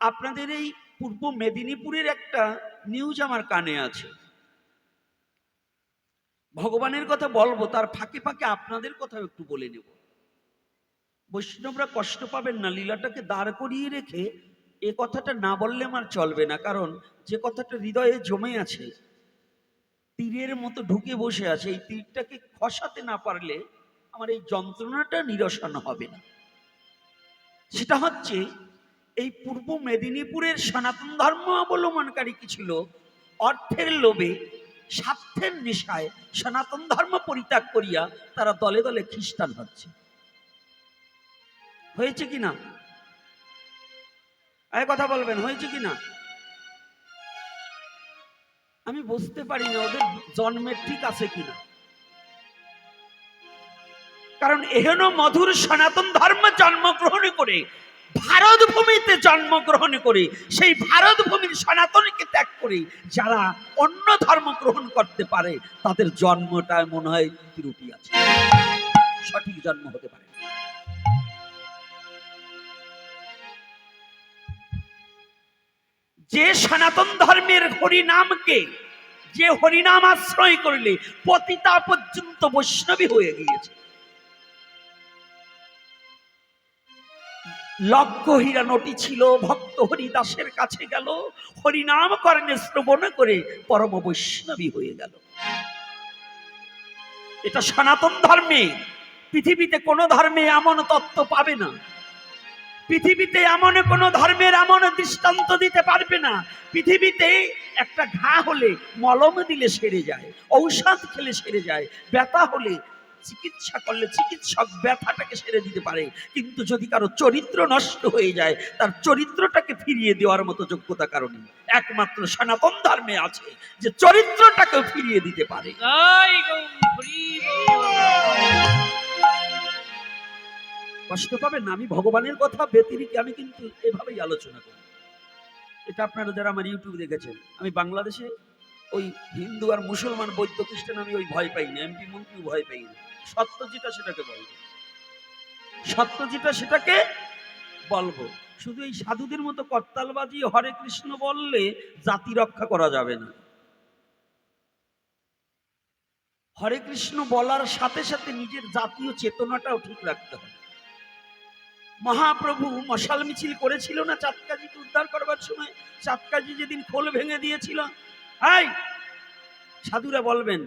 আপনাদের এই পূর্ব মেদিনীপুরের একটা নিউজ আমার কানে আছে। ভগবানের কথা বলব, তার ফাঁকে ফাঁকে আপনাদের কথাও একটু বলে নেব। বৈষ্ণবরা কষ্ট পাবেন না, লীলাটাকে দাঁড় করিয়ে রেখে এ কথাটা না বললে আমার চলবে না, কারণ যে কথাটা হৃদয়ে জমে আছে, তীরের মতো ঢুকে বসে আছে, এই তীরটাকে খসাতে না পারলে আমার এই যন্ত্রণাটা নিরসন হবে না। সেটা হচ্ছে এই পূর্ব মেদিনীপুরের সনাতন ধর্ম অবলম্বনকারী কিছু লোক অর্থের লোভে, স্বার্থের নেশায় সনাতন ধর্ম পরিত্যাগ করিয়া তারা দলে দলে খ্রিস্টান হচ্ছে। হয়েছে কি না? আরে কথা বলবেন, হয়েছে কি না? আমি বুঝতে পারি না ওদের জন্মের ঠিক আছে কিনা কারণ এহেন মধুর সনাতন ধর্ম জন্মগ্রহণ করে ভারত ভূমিতে জন্মগ্রহণ করে, সেই ভারত ভূমির সনাতনকে ত্যাগ করে, যারা অন্য ধর্ম গ্রহণ করতে পারে, তাদের জন্মটায় মনে হয় ত্রুটি আছে। সঠিক জন্ম হতে পারে যে সনাতন ধর্মের হরিনামকে, যে হরিনাম আশ্রয় করলে পতিতা পর্যন্ত বৈষ্ণবী হয়ে গিয়েছে। লক্ষ হীরা নটি ছিল, ভক্ত হরিদাসের কাছে গেল, হরিনাম কর্ণে শ্রবণ করে পরম বৈষ্ণবী হয়ে গেল। এটা সনাতন ধর্মে, পৃথিবীতে কোনো ধর্মে এমন তত্ত্ব পাবে না। পৃথিবীতে এমন কোন ধর্মের এমন দৃষ্টান্ত দিতে পারবে না। পৃথিবীতে একটা ঘা হলে মলম দিলে সেরে যায়, ঔষধ খেলে সেরে যায়, ব্যথা হলে চিকিৎসা করলে চিকিৎসক ব্যথাটাকে সেরে দিতে পারে। কিন্তু যদি কারও চরিত্র নষ্ট হয়ে যায় তার চরিত্রটাকে ফিরিয়ে দেওয়ার মতো যোগ্যতা কারণে একমাত্র সনাতন ধর্মে আছে যে চরিত্রটাকেও ফিরিয়ে দিতে পারে। কষ্ট পাবেন না আমি ভগবানের কথা ব্যতিরিকে আমি কিন্তু এভাবেই আলোচনা করি। এটা আপনারা যারা আমার ইউটিউব দেখেছেন আমি বাংলাদেশে ওই হিন্দু আর মুসলমান বৌদ্ধ খ্রিস্টান আমি ওই ভয় পাই না, এমপি মন্ত্রী ভয় পাই না। সত্য যেটা সেটাকে বলব সত্য যেটা সেটাকে বলব। শুধু এই সাধুদের মতো করতালবাজি হরে কৃষ্ণ বললে জাতি রক্ষা করা যাবে না। হরে কৃষ্ণ বলার সাথে সাথে নিজের জাতীয় চেতনাটাও ঠিক রাখতে হবে। মহাপ্রভু মশাল মিছিল করেছিল না চাঁদকাজিকে উদ্ধার করবার সময়? চাঁদকাজি যেদিন খোল ভেঙে দিয়েছিল হাই সাধুরা বলবেন,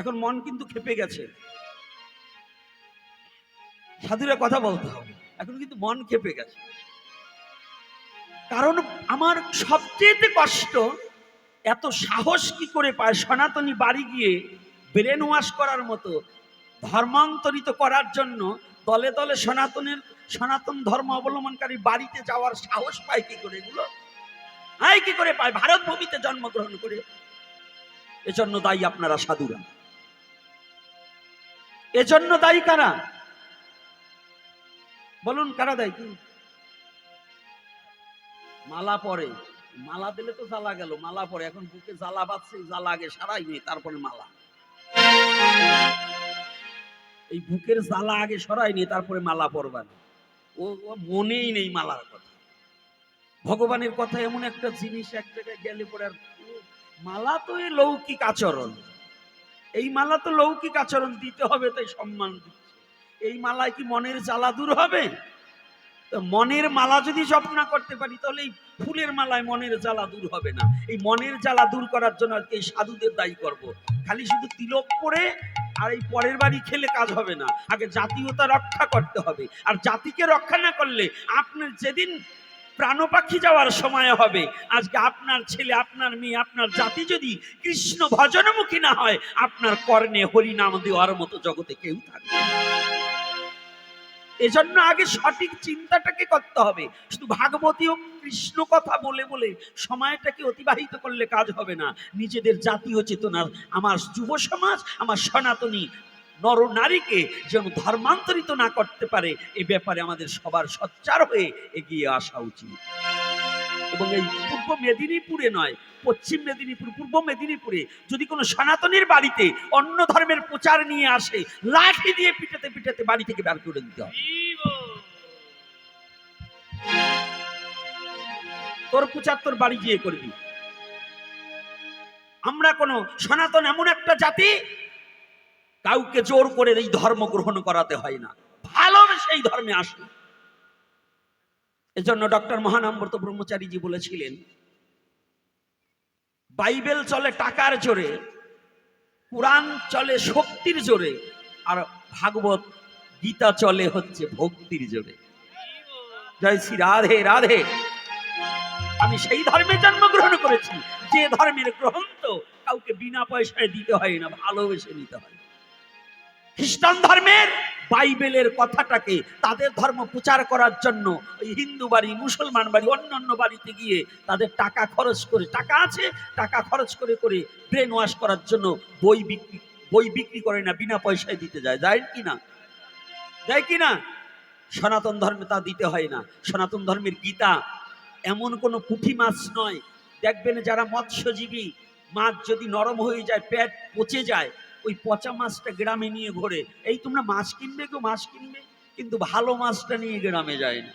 এখন মন কিন্তু খেপে গেছে। সাধুরা কথা বলতে হবে, এখন কিন্তু মন খেপে গেছে। কারণ আমার সবচেয়ে কষ্ট, এত সাহস কি করে পায় সনাতনী বাড়ি গিয়ে ব্রেন ওয়াশ করার মতো, ধর্মান্তরিত করার জন্য দলে দলে সনাতনের, সনাতন ধর্ম অবলম্বনকারী বাড়িতে যাওয়ার সাহস পায় কি করে এগুলো? হাই কি করে পায় ভারত ভূমিতে জন্মগ্রহণ করে? এজন্য দায়ী আপনারা সাধুরা। এজন্য দায়ী কারা? বলুন, কারা দায়ী? কি? মালা পরে। মালা দিলে তো জ্বালা গেল, মালা পরে। এখন বুকে জ্বালা বাঁধছে, জ্বালা আগে সারাই নেই, তারপরে মালা। এই বুকের জ্বালা আগে সরাই নিয়ে তারপরে মালা পরবা ও ও মনেই নেই মালার কথা। ভগবানের কথা এমন একটা জিনিস এক জায়গায় গেলে পরে আর মালা তো এই লৌকিক আচরণ। এই মালা তো লৌকিক আচরণ, দিতে হবে তাই সম্মান দিচ্ছে। এই মালায় কি মনের জ্বালা দূর হবে? মনের মালা যদি জপ করতে পারি, তাহলে এই ফুলের মালায় মনের জ্বালা দূর হবে না। এই মনের জ্বালা দূর করার জন্য আজকে এই সাধুদের দায়ী করব। খালি শুধু তিলক করে আর এই পরের বাড়ি খেলে কাজ হবে না। আগে জাতীয়তা রক্ষা করতে হবে। আর জাতিকে রক্ষা না করলে আপনার যেদিন প্রাণ পাখি যাওয়ার সময় হবে। আজকে আপনার ছেলে, আপনার মেয়ে, আপনার জাতি যদি কৃষ্ণ ভজনমুখী না হয়, আপনার কর্ণে হরি নাম দেওয়ার মতো জগতে কেউ থাকবে। এজন্য আগে সঠিক চিন্তাটাকে করতে হবে। শুধু ভাগবতী ও কৃষ্ণ কথা বলে বলে সময়টাকে অতিবাহিত করলে কাজ হবে না। নিজেদের জাতীয় চেতনার, আমার যুব সমাজ, আমার সনাতনী নর নারীকে যেন ধর্মান্তরিত না করতে পারে, এ ব্যাপারে আমাদের সবার সচ্চার হয়ে এগিয়ে আসা উচিত। এবং এই পূর্ব মেদিনীপুরে নয়, পশ্চিম মেদিনীপুর, পূর্ব মেদিনীপুরে যদি কোনো সনাতনের বাড়িতে অন্য ধর্মের প্রচার নিয়ে আসে, লাঠি দিয়ে পিটাতে পিটাতে বাড়ি থেকে বের করে দিতে হবে। তোর প্রচার তোর বাড়ি গিয়ে করবি। আমরা কোন সনাতন এমন একটা জাতি কাউকে জোর করে এই ধর্ম গ্রহণ করাতে হয় না। ভালোবেসে এই ধর্মে আসে এজন্য ডক্টর মহানম্বরত ব্রহ্মচারীজি বলেছিলেন, বাইবেল চলে টাকার জোরে, কোরআন চলে শক্তির জোরে, আর ভাগবত গীতা চলে হচ্ছে ভক্তির জোরে। জয় শ্রী রাধে রাধে। আমি সেই ধর্মে জন্মগ্রহণ করেছি। যে ধর্মের গ্রহণ তো কাউকে বিনা পয়সায় দিতে হয় না, ভালোবেসে নিতে হয়। খ্রিস্টান ধর্মের বাইবেলের কথাটাকে তাদের ধর্ম প্রচার করার জন্য ওই হিন্দু বাড়ি, মুসলমান বাড়ি, অন্যান্য বাড়িতে গিয়ে তাদের টাকা খরচ করে, টাকা আছে, টাকা খরচ করে করে ব্রেন ওয়াশ করার জন্য বই বিক্রি বই বিক্রি করে না, বিনা পয়সায় দিতে যায়। যায় কি না? যায় কি না? সনাতন ধর্মে তা দিতে হয় না। সনাতন ধর্মের গীতা এমন কোনো পুঁটি মাছ নয়। দেখবেন যারা মৎস্যজীবী, মাছ যদি নরম হয়ে যায়, পেট পচে যায় ওই পচা মাছটা গ্রামে নিয়ে ঘোরে। এই তোমরা মাছ কিনবে কেউ? মাছ কিনবে? কিন্তু ভালো মাছটা নিয়ে গ্রামে যায় না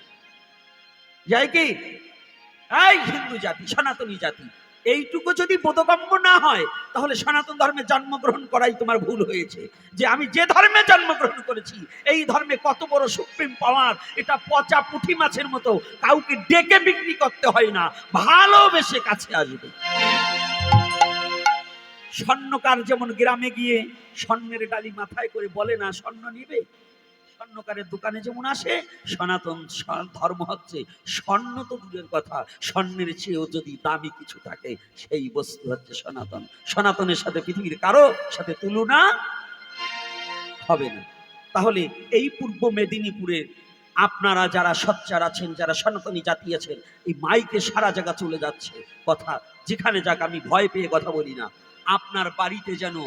যায় কি? এই হিন্দু জাতি, সনাতনী জাতি, এইটুকু যদি বোধগম্য না হয়, তাহলে সনাতন ধর্মে জন্মগ্রহণ করাই তোমার ভুল হয়েছে। যে আমি যে ধর্মে জন্মগ্রহণ করেছি, এই ধর্মে কত বড় সুপ্রিম পাওয়ার এটা পচা পুঁটি মাছের মতো কাউকে ডেকে বিক্রি করতে হয় না। ভালোবেসে কাছে আসবে। স্বর্ণকার যেমন গ্রামে গিয়ে স্বর্ণের ডালি মাথায় করে বলে না, স্বর্ণ নিবে? স্বর্ণকারের দোকানে যেমন আসে, সনাতন ধর্ম হচ্ছে স্বর্ণ তো দূরের কথা। স্বর্ণের চেয়েও যদি দামি কিছু থাকে, সেই বস্তু হচ্ছে সনাতন। সনাতনের সাথে পৃথিবীর কারও সাথে তুলনা হবে না। তাহলে এই পূর্ব মেদিনীপুরের আপনারা যারা সচ্চার আছেন, যারা সনাতনী জাতি আছেন, এই মাইকে সারা জায়গা চলে যাচ্ছে। কথা যেখানে যাক, আমি ভয় পেয়ে কথা বলি না। আপনার বাড়িতে যেন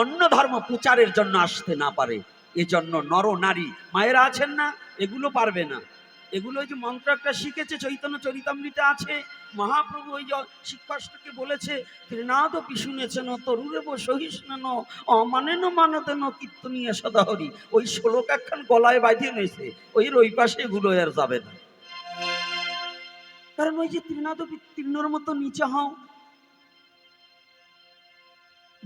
অন্য ধর্ম প্রচারের জন্য আসতে না পারে। এজন্য নর নারী, মায়েরা আছেন না? এগুলো পারবে না। এগুলো ওই যে মন্ত্র একটা শিখেছে, চৈতন্য চরিতামৃতে আছে। মহাপ্রভু ওই শিক্ষাষ্টকে বলেছে, ত্রিনাদ পিছুনেছেন তরুরে সহিষ্ণন অমানেন মানতেন কীর্তনীয় সদাহরি। ওই শ্লোক একখান গলায় বাঁধিয়ে নিয়েছে, ওই ওই পাশে এগুলো আর যাবে না। কারণ ওই যে ত্রিনাদ তীর্ণর মতো নিচে হও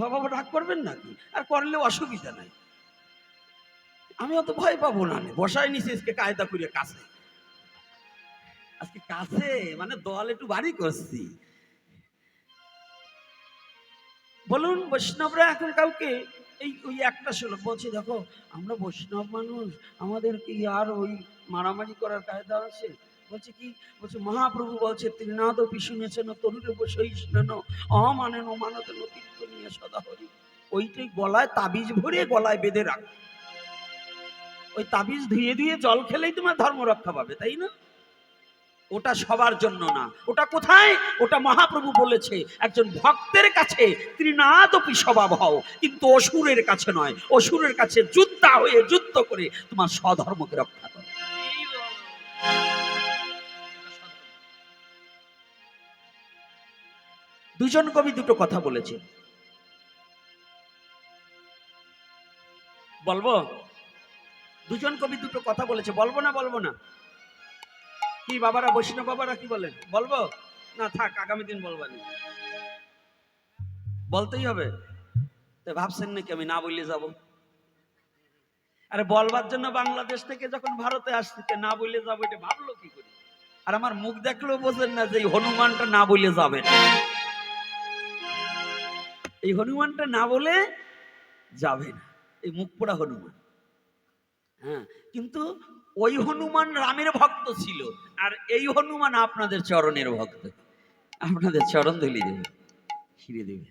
বাবা রাগ করবেন নাকি আর করলেও অসুবিধা নাই। আমি অত ভয় পাবো না। বসায় নিছি আজকে কায়দা করে কাছে। আজকে কাছে? মানে দল একটু বাড়ি করছি। বলুন বৈষ্ণবরা এখন কাউকে এই ওই একটা শ্লোক বলছে দেখো, আমরা বৈষ্ণব মানুষ আমাদের কি আর ওই মারামারি করার কায়দা আছে? বলছে কি? বলছে, মহাপ্রভু বলছে, ত্রিনাদ পিছুনেছেন তরুরে বসইষ্ণ অমানেন মানতেন কীর্তনীয় সদা হরি। ওইটাই গলায় তাবিজ ভরে গলায় বেঁধে রাখ। ওই তাবিজ ধুয়ে ধুয়ে জল খেলেই তোমার ধর্ম রক্ষা পাবে, তাই না? ওটা সবার জন্য না। ওটা কোথায়? ওটা মহাপ্রভু বলেছে, একজন ভক্তের কাছে ত্রিনাদপি স্বভাব হও। কিন্তু অসুরের কাছে নয়। অসুরের কাছে যুদ্ধা হয়ে যুদ্ধ করে তোমার স্বধর্মকে রক্ষা করো। দুজন কবি দুটো কথা বলেছে। বলব? দুজন কবি দুটো কথা বলেছে। বলব না বলব না? কি বাবারা, বৈষ্ণব বাবারা কি বলেন? বলব? না, থাক, আগামী দিন বলব না বলতেই হবে। তো ভাবছেন নাকি আমি না বললে যাব? আরে, বলবার জন্য বাংলাদেশ থেকে যখন ভারতে আসছে না বললে যাব এটা ভাবলো কি করে? আর আমার মুখ দেখলেও বোঝেন না যে হনুমানটা না বললে যাবে না। এই হনুমানটা না বলে যাবে না। এই মুখ পোড়া হনুমান। হ্যাঁ কিন্তু ওই হনুমান রামের ভক্ত ছিল, আর এই হনুমান আপনাদের চরণের ভক্ত। আপনাদের চরণ ধুলি দেবে ছিঁড়ে দেবে।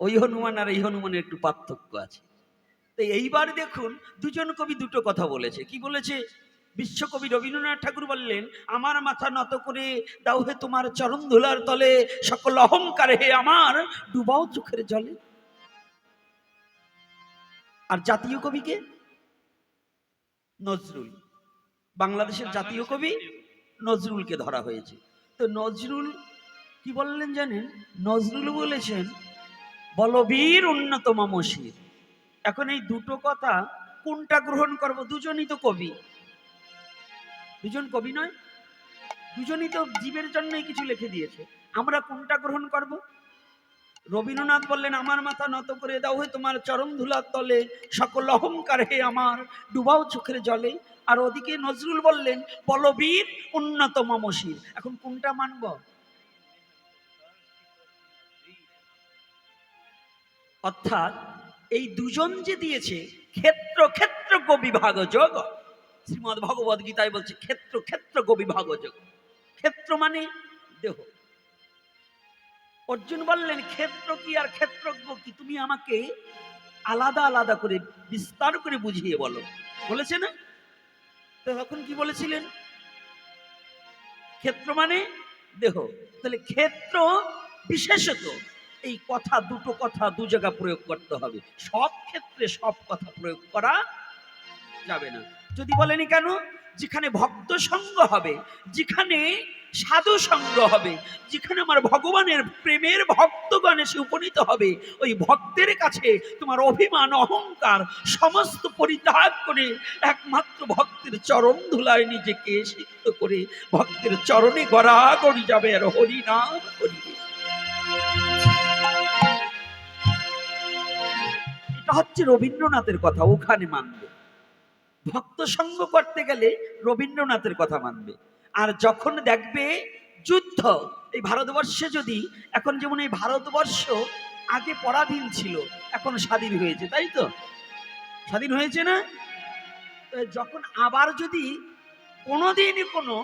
ওই হনুমান আর এই হনুমানের একটু পার্থক্য আছে। তো এইবার দেখুন, দুজন কবি দুটো কথা বলেছে। কি বলেছে? বিশ্বকবি রবীন্দ্রনাথ ঠাকুর বললেন, আমার মাথা নত করে দাও হে তোমার চরণ ধুলার তলে, সকল অহংকার হে আমার, ডুবাও চোখের জলে। আর জাতীয় কবিকে নজরুল। বাংলাদেশের জাতীয় কবি নজরুলকে ধরা হয়েছে। তো নজরুল কি বললেন জানেন? নজরুল বলেছেন, বলবীর উন্নত মমশির। এখন এই দুটো কথা কোনটা গ্রহণ করব? দুজনই তো কবি। দুজন কবি নয়, দুজনই তো জীবের জন্যই কিছু লিখে দিয়েছে। আমরা কোনটা গ্রহণ করব? রবীন্দ্রনাথ বললেন, আমার মাথা নত করে দাও হে তোমার চরম ধুলার তলে, সকল অহংকার হে আমার, ডুবাও চোখের জলে। আর ওদিকে নজরুল বললেন, বলবীর উন্নত মমশির এখন কোনটা মানব? অর্থাৎ এই দুজন যে দিয়েছে, ক্ষেত্র ক্ষেত্র বিভাগ যোগ শ্রীমদ ভগবদ গীতায় বলছে, ক্ষেত্র ক্ষেত্র বিভাগ ক্ষেত্র মানে দেহ। অর্জুন বললেন, ক্ষেত্র কি আর ক্ষেত্রজ্ঞ কি? তুমি আমাকে আলাদা আলাদা করে, বিস্তার করে বুঝিয়ে বলো। বলেছে না? তো তখন কি বলেছিলেন? ক্ষেত্র মানে দেহ। তাহলে ক্ষেত্র বিশেষত এই কথা, দুটো কথা, দু জায়গা প্রয়োগ করতে হবে। সব ক্ষেত্রে সব কথা প্রয়োগ করা যাবে না। যদি বলেনি কেন? যেখানে ভক্ত সঙ্গ হবে, যেখানে সাধু সঙ্গ হবে, যেখানে আমার ভগবানের প্রেমের ভক্তগণ এসে উপনীত হবে, ওই ভক্তের কাছে তোমার অভিমান, অহংকার সমস্ত পরিত্যাগ করে একমাত্র ভক্তের চরণ ধুলায় নিজেকে সিদ্ধ করে ভক্তের চরণে গড়া গড়াগড়ি যাবে আর হরি নাম করিবে। এটা হচ্ছে রবীন্দ্রনাথের কথা, ওখানে মানবে। ভক্ত সঙ্গ করতে গেলে রবীন্দ্রনাথের কথা মানবে। আর যখন দেখবে যুদ্ধ, এই ভারতবর্ষে যদি, এখন যেমন এই ভারতবর্ষ আগে পরাধীন ছিল, এখন স্বাধীন হয়েছে, তাই তো? স্বাধীন হয়েছে না? যখন আবার যদি কোনোদিনই কোনো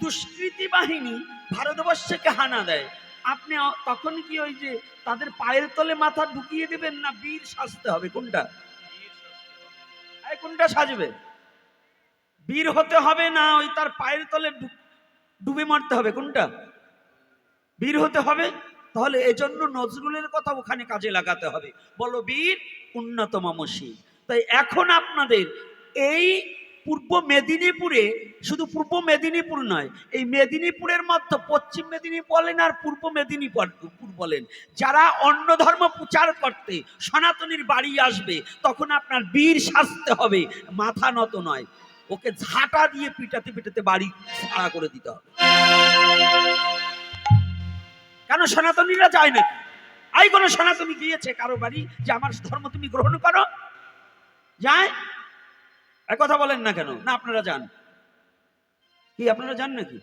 দুষ্কৃতি বাহিনী ভারতবর্ষকে হানা দেয়, আপনি তখন কি ওই যে তাদের পায়ের তলে মাথা ঢুকিয়ে দেবেন না বীর সাজতে হবে? কোনটা? কোনটা সাজবে? বীর হতে হবে না ওই তার পায়ের তলে ডুবে মারতে হবে, কোনটা? বীর হতে হবে? তাহলে এজন্য নজরুলের কথা ওখানে কাজে লাগাতে হবে। বলো, বীর উন্নত মামসী তাই এখন আপনাদের এই পূর্ব মেদিনীপুরে, শুধু পূর্ব মেদিনীপুর নয়, এই মেদিনীপুরের মধ্যে পশ্চিম মেদিনীপুর বলেন আর পূর্ব মেদিনীপুর পুর বলেন। যারা অন্য ধর্ম প্রচার করতে সনাতনীর বাড়ি আসবে, তখন আপনার বীর সাজতে হবে, মাথা নত নয়। ওকে ঝাঁটা দিয়ে পিটাতে পিটাতে বাড়ি ছাড়া করে দিতে হবে। কেন সনাতনীরা যায় নাকি? আই কোনো সনাতনী গিয়েছে কারও বাড়ি যে আমার ধর্ম তুমি গ্রহণ করো? যায়? এক কথা বলেন না কেন? না আপনারা যান। কি আপনারা যান নাকি?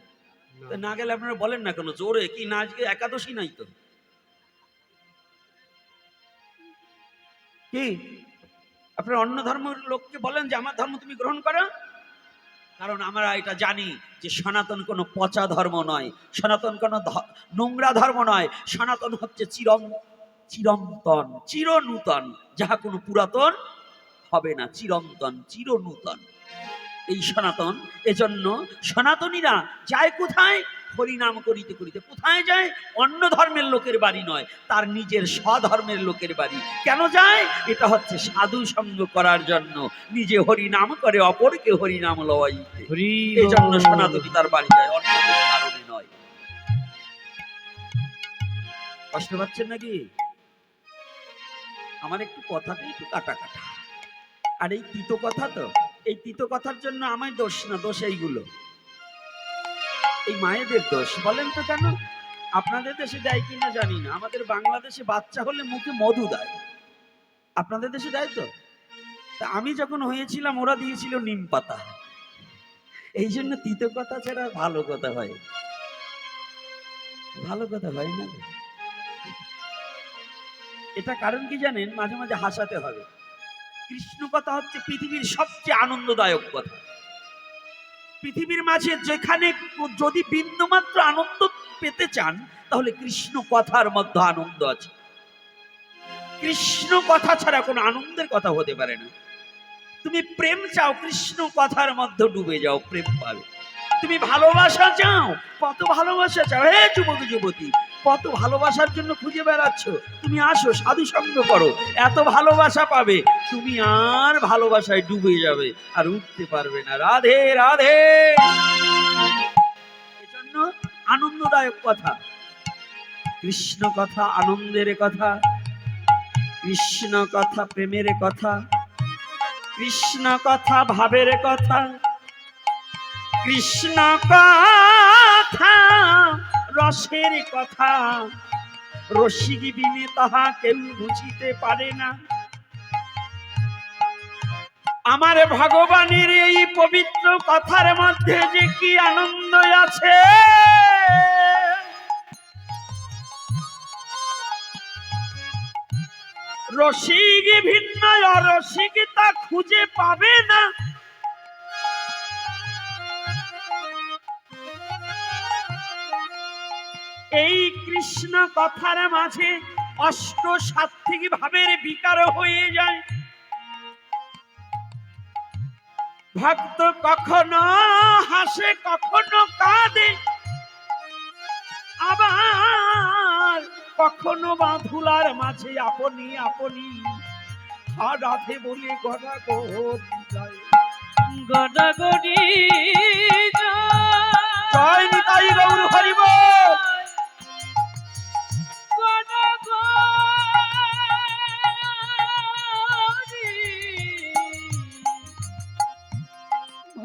না। গেলে আপনারা বলেন না কেন? জোরে কি না আজকে একাদশী নাই তো? কি? আপনারা অন্য ধর্মের লোককে বলেন যে আমার ধর্ম তুমি গ্রহণ করো? কারণ আমরা এটা জানি যে সনাতন কোনো পচা ধর্ম নয়। সনাতন কোনো নোংরা ধর্ম নয়। সনাতন হচ্ছে চিরম চিরন্তন চিরনূতন যাহা কোনো পুরাতন হবে না চিরন্তন চিরনূতন। এই সনাতন এজন্য সনাতনীরা যায় কোথায়? হরিনাম করিতে করিতে। কোথায় যায়? অন্য ধর্মের লোকের বাড়ি নয় তার নিজের স্বধর্মের লোকের বাড়ি। কেন যায়? এটা হচ্ছে সাধু সঙ্গ করার জন্য। নিজে হরিনাম করে অপরকে হরিনাম লওয়াইতে। হরি এই জন্য সনাতনী তার বাড়ি যায় অন্য কারণে নয়। কষ্ট পাচ্ছেন নাকি? আমার একটু কথাটা একটু কাটা কাটা। আর এই তিতো কথা তো, এই তিতো কথার জন্য আমার দোষ না, দোষ এইগুলো। এই মায়েদের দোষ, বলেন তো কেন? আপনাদের দেশে দেয় কিনা জানি না। আমাদের বাংলাদেশে বাচ্চা হলে মুখে মধু দেয়। আপনাদের দেশে দেয় তো? তা আমি যখন হয়েছিলাম, ওরা দিয়েছিল নিম পাতা। এই জন্য তিতো কথা ছাড়া ভালো কথা হয়। ভালো কথা হয় না। এটা কারণ কি জানেন? মাঝে মাঝে হাসাতে হবে। কৃষ্ণ কথা হচ্ছে পৃথিবীর সবচেয়ে আনন্দদায়ক কথা। পৃথিবীর মাঝে যেখানে যদি বিন্দুমাত্র আনন্দ পেতে চান, তাহলে কৃষ্ণ কথার মধ্যে আনন্দ আছে। কৃষ্ণ কথা ছাড়া কোনো আনন্দের কথা হতে পারে না। তুমি প্রেম চাও, কৃষ্ণ কথার মধ্যে ডুবে যাও, প্রেম পাবে। তুমি ভালোবাসা চাও, কত ভালোবাসা চাও। হে যুবক, যুবতী কত ভালোবাসার জন্য খুঁজে বেড়াচ্ছ? তুমি আসো, সাধু সঙ্গ করো। এত ভালোবাসা পাবে, তুমি আর ভালোবাসায় ডুবে যাবে আর উঠতে পারবে না। রাধে রাধে। এজন্য আনন্দদায়ক কথা। কৃষ্ণ কথা আনন্দের কথা। কৃষ্ণ কথা প্রেমের কথা। কৃষ্ণ কথা ভাবের কথা। কৃষ্ণ কথা রসের কথা। রসিক বিনে তাহা কেউ বুঝিতে পারে না। আমার ভগবানের এই পবিত্র কথার মধ্যে যে কি আনন্দ আছে? রসিক ভিন্ন, অরসিক তা খুঁজে পাবে না। এই কৃষ্ণ কথার মাঝে অষ্ট সাত্বিক ভাবের বিকার হয়ে যায়। ভক্ত কখনো হাসে কখনো কাঁদে। আবার কখনো বাঁধুলার মাঝে আপনি আপনি রাধে বলে গড়া যায়। গড়াগড়ি জয়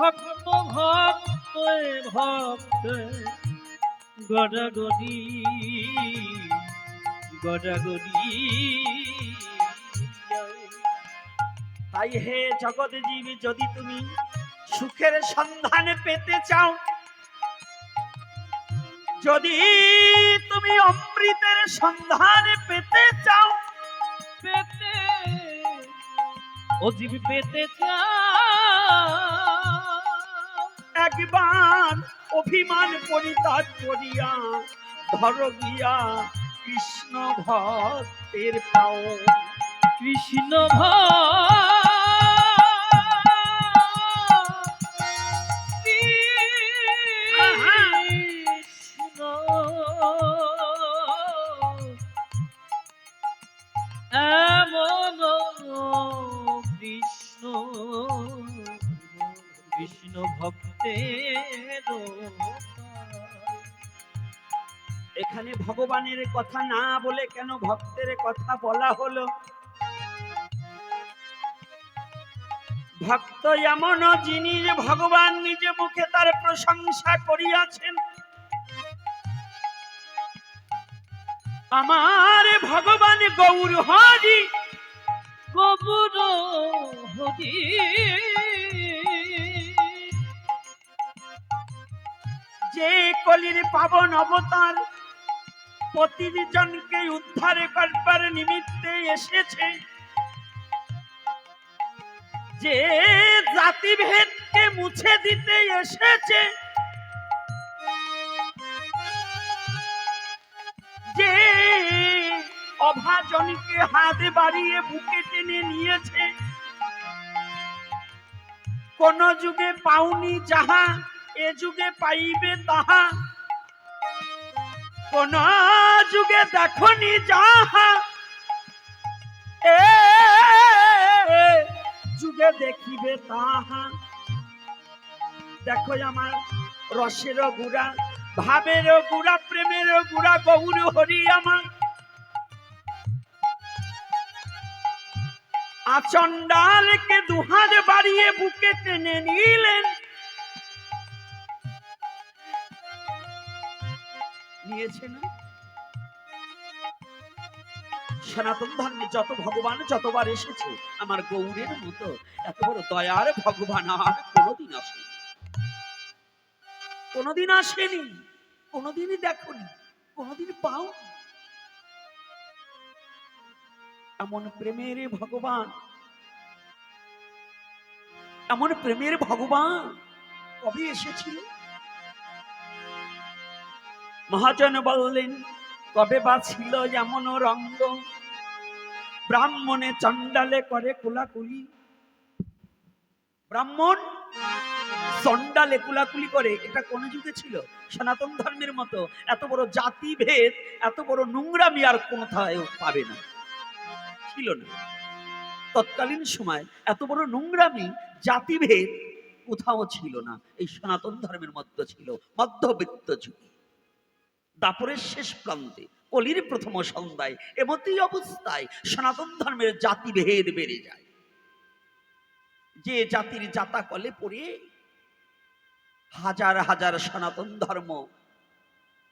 ভক্ত ভক্ত ভক্ত। গড়াগড়ি গড়াগড়ি তাই হে জগৎ জীবী, যদি তুমি সুখের সন্ধান পেতে চাও, যদি তুমি অমৃতের সন্ধান পেতে চাও, পেতে, ও জীব পেতে চাও। একবার অভিমান পরিত্যাগ করিয়া ধর গিয়া কৃষ্ণ ভক্তের পাও। কৃষ্ণ কৃষ্ণ এখানে ভগবানের কথা না বলে কেন ভক্তের কথা বলা হলো? ভক্ত এমন যিনি যে ভগবান নিজে মুখে তার প্রশংসা করিয়াছেন। আমার ভগবান গৌর হরি কবুর হরি যে কলির পাবন অবতার প্রতিজনকে উদ্ধার করবার নিমিত্তে এসেছে। যে জাতিভেদকে মুছে দিতে এসেছে। যে অভাজনকে হাতে বাড়িয়ে বুকে টেনে নিয়েছে। কোন যুগে পাওনি যাহা এ যুগে পাইবে তাহা। কোন যুগে দেখনি যাহা। এ যুগে দেখিবে তাহা। দেখো আমার রসের গুড়া, ভাবের গুড়া, প্রেমের গুড়া, গৌর হরি আমার। আচন্ডালকে দুহাত বাড়িয়ে বুকে টেনে নিলেন। নিয়েছে না সনাতন ধর্মে যত ভগবান, যতবার এসেছে, আমার গৌরের মতো, এত বড় দয়ার ভগবান আর কোনোদিন আসেনি। কোনোদিন আসেনি, কোনোদিনই দেখনি, কোনোদিন পাও এমন প্রেমের ভগবান, এমন প্রেমের ভগবান কবে এসেছিল? মহাজন বললেন, কবে বা ছিল এমন রঙ্গ? ব্রাহ্মণে চণ্ডালে করে কুলাকুলি। ব্রাহ্মণ চণ্ডালে কুলাকুলি করে, এটা কোন যুগে ছিল? সনাতন ধর্মের মতো এত বড় জাতিভেদ, এত বড় নোংরামি আর কোথাও পাবে না। ছিল না। তৎকালীন সময় এত বড় নোংরামি, জাতিভেদ কোথাও ছিল না। এই সনাতন ধর্মের মধ্যে ছিল, মধ্যবিত্ত যুগে। দাপরের শেষ প্রান্তে কলির প্রথম সন্ধ্যায় এমতই অবস্থায় সনাতন ধর্মের জাতিভেদ বেড়ে যায়। যে জাতির জাতা কলে পড়ে হাজার হাজার সনাতন ধর্ম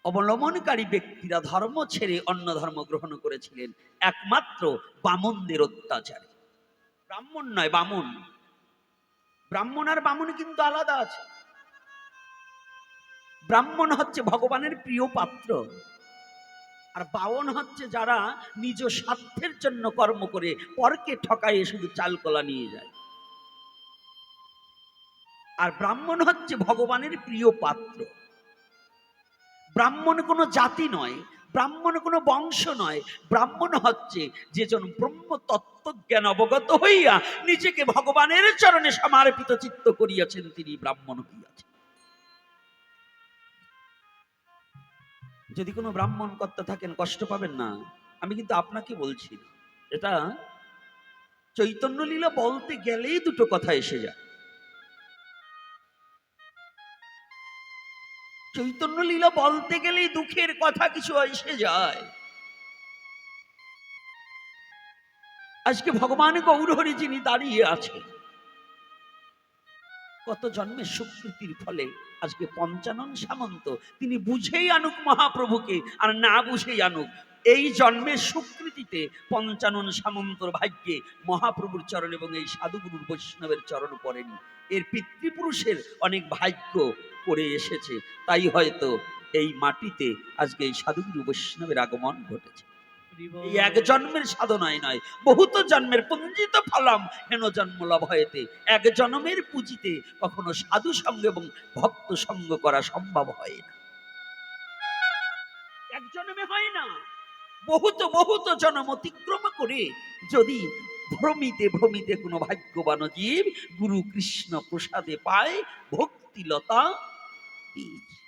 অবলম্বনকারী ব্যক্তিরা ধর্ম ছেড়ে অন্য ধর্ম গ্রহণ করেছিলেন, একমাত্র বামনদের অত্যাচারে। ব্রাহ্মণ নয়, বামন। ব্রাহ্মণ আর বামন কিন্তু আলাদা আছে। ব্রাহ্মণ হচ্ছে ভগবানের প্রিয় পাত্র। আর বামন হচ্ছে যারা নিজ স্বার্থের জন্য কর্ম করে পরকে ঠকাইয়ে শুধু চালকলা নিয়ে যায়। আর ব্রাহ্মণ হচ্ছে ভগবানের প্রিয় পাত্র। ব্রাহ্মণ কোনো জাতি নয়, ব্রাহ্মণ কোনো বংশ নয়, ব্রাহ্মণ হচ্ছে যেজন ব্রহ্ম তত্ত্বজ্ঞান অবগত হইয়া নিজেকে ভগবানের চরণে সমার্পিত চিত্ত করিয়াছেন, তিনি ব্রাহ্মণ হইয়াছেন। যদি কোনো ব্রাহ্মণ কর্তা থাকেন, কষ্ট পাবেন না। আমি কিন্তু আপনাকে বলছি, এটা চৈতন্য লীলা বলতে গেলেই দুটো কথা এসে যায়। চৈতন্য লীলা বলতে গেলেই দুঃখের কথা কিছু এসে যায়। আজকে ভগবান গৌরহরি যিনি দাঁড়িয়ে আছেন কত জন্মের সুকৃতির ফলে আজকে পঞ্চানন সামন্ত, তিনি বুঝেই আনুক মহাপ্রভুকে, আর না বুঝেই আনুক। এই জন্মের সুকৃতিতে পঞ্চানন সামন্তর ভাগ্যে মহাপ্রভুর চরণ এবং এই সাধুগুরুর বৈষ্ণবের চরণ পড়েনি। এর পিতৃপুরুষের অনেক ভাগ্য করে এসেছে। তাই হয়তো এই মাটিতে আজকে এই সাধুগুরু বৈষ্ণবের আগমন ঘটেছে। এই এক জন্মের সাধনায় নয় বহুত জন্মের পুঞ্জিত ফলম হেন জন্ম লাভ হয়েতে এক জন্মের পুঁজিতে কখনো সাধু সঙ্গ এবং ভক্ত সঙ্গ করা সম্ভব হয় না। এক জন্মে হয় না। বহুত বহুত জন্ম অতিক্রম করে যদি ভ্রমিতে ভ্রমিতে কোনো ভাগ্যবান জীব গুরু কৃষ্ণ প্রসাদে পায় ভক্তিলতা বীজ।